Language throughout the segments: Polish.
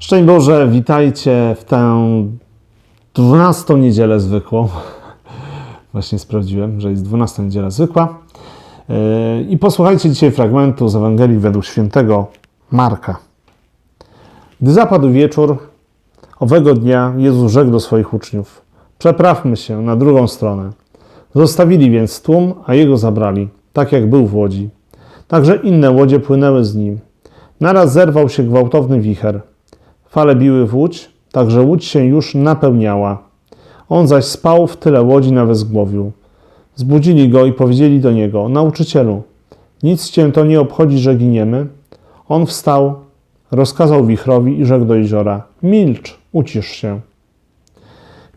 Szczęść Boże, witajcie w tę 12 niedzielę zwykłą. Właśnie sprawdziłem, że jest 12 niedziela zwykła. Yy, I posłuchajcie dzisiaj fragmentu z Ewangelii według świętego Marka. Gdy zapadł wieczór, owego dnia Jezus rzekł do swoich uczniów: Przeprawmy się na drugą stronę. Zostawili więc tłum, a jego zabrali, tak jak był w łodzi. Także inne łodzie płynęły z nim. Naraz zerwał się gwałtowny wicher. Fale biły w łódź, tak że łódź się już napełniała. On zaś spał w tyle łodzi na wezgłowiu. Zbudzili go i powiedzieli do niego: Nauczycielu, nic cię to nie obchodzi, że giniemy? On wstał, rozkazał wichrowi i rzekł do jeziora: Milcz, ucisz się.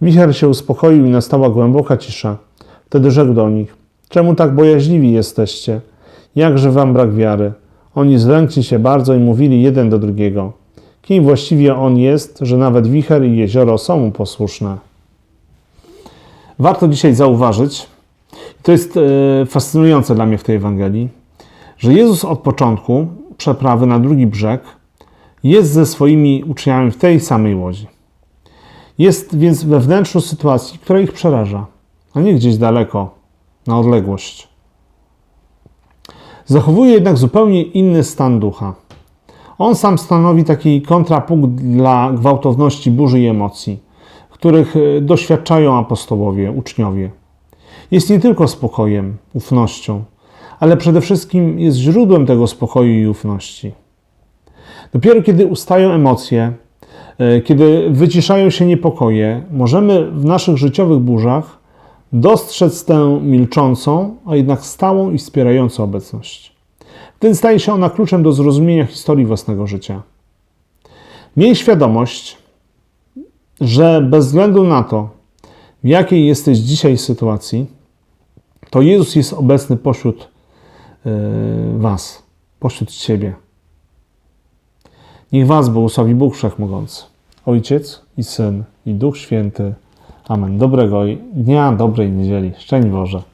Wicher się uspokoił i nastała głęboka cisza. Wtedy rzekł do nich: Czemu tak bojaźliwi jesteście? Jakże wam brak wiary? Oni zlękli się bardzo i mówili jeden do drugiego: Kim właściwie on jest, że nawet wicher i jezioro są mu posłuszne? Warto dzisiaj zauważyć, to jest e, fascynujące dla mnie w tej Ewangelii, że Jezus od początku przeprawy na drugi brzeg jest ze swoimi uczniami w tej samej łodzi. Jest więc we wnętrzu sytuacji, która ich przeraża, a nie gdzieś daleko, na odległość. Zachowuje jednak zupełnie inny stan ducha. On sam stanowi taki kontrapunkt dla gwałtowności burzy i emocji, których e, doświadczają apostołowie, uczniowie. Jest nie tylko spokojem, ufnością, ale przede wszystkim jest źródłem tego spokoju i ufności. Dopiero kiedy ustają emocje, e, kiedy wyciszają się niepokoje, możemy w naszych życiowych burzach dostrzec tę milczącą, a jednak stałą i wspierającą obecność. Wtedy staje się ona kluczem do zrozumienia historii własnego życia. Miej świadomość, że bez względu na to, w jakiej jesteś dzisiaj sytuacji, to Jezus jest obecny pośród yy, Was, pośród Ciebie. Niech Was błogosławi Bóg Wszechmogący, Ojciec i Syn i Duch Święty. Amen. Dobrego dnia, dobrej niedzieli. Szczęść Boże.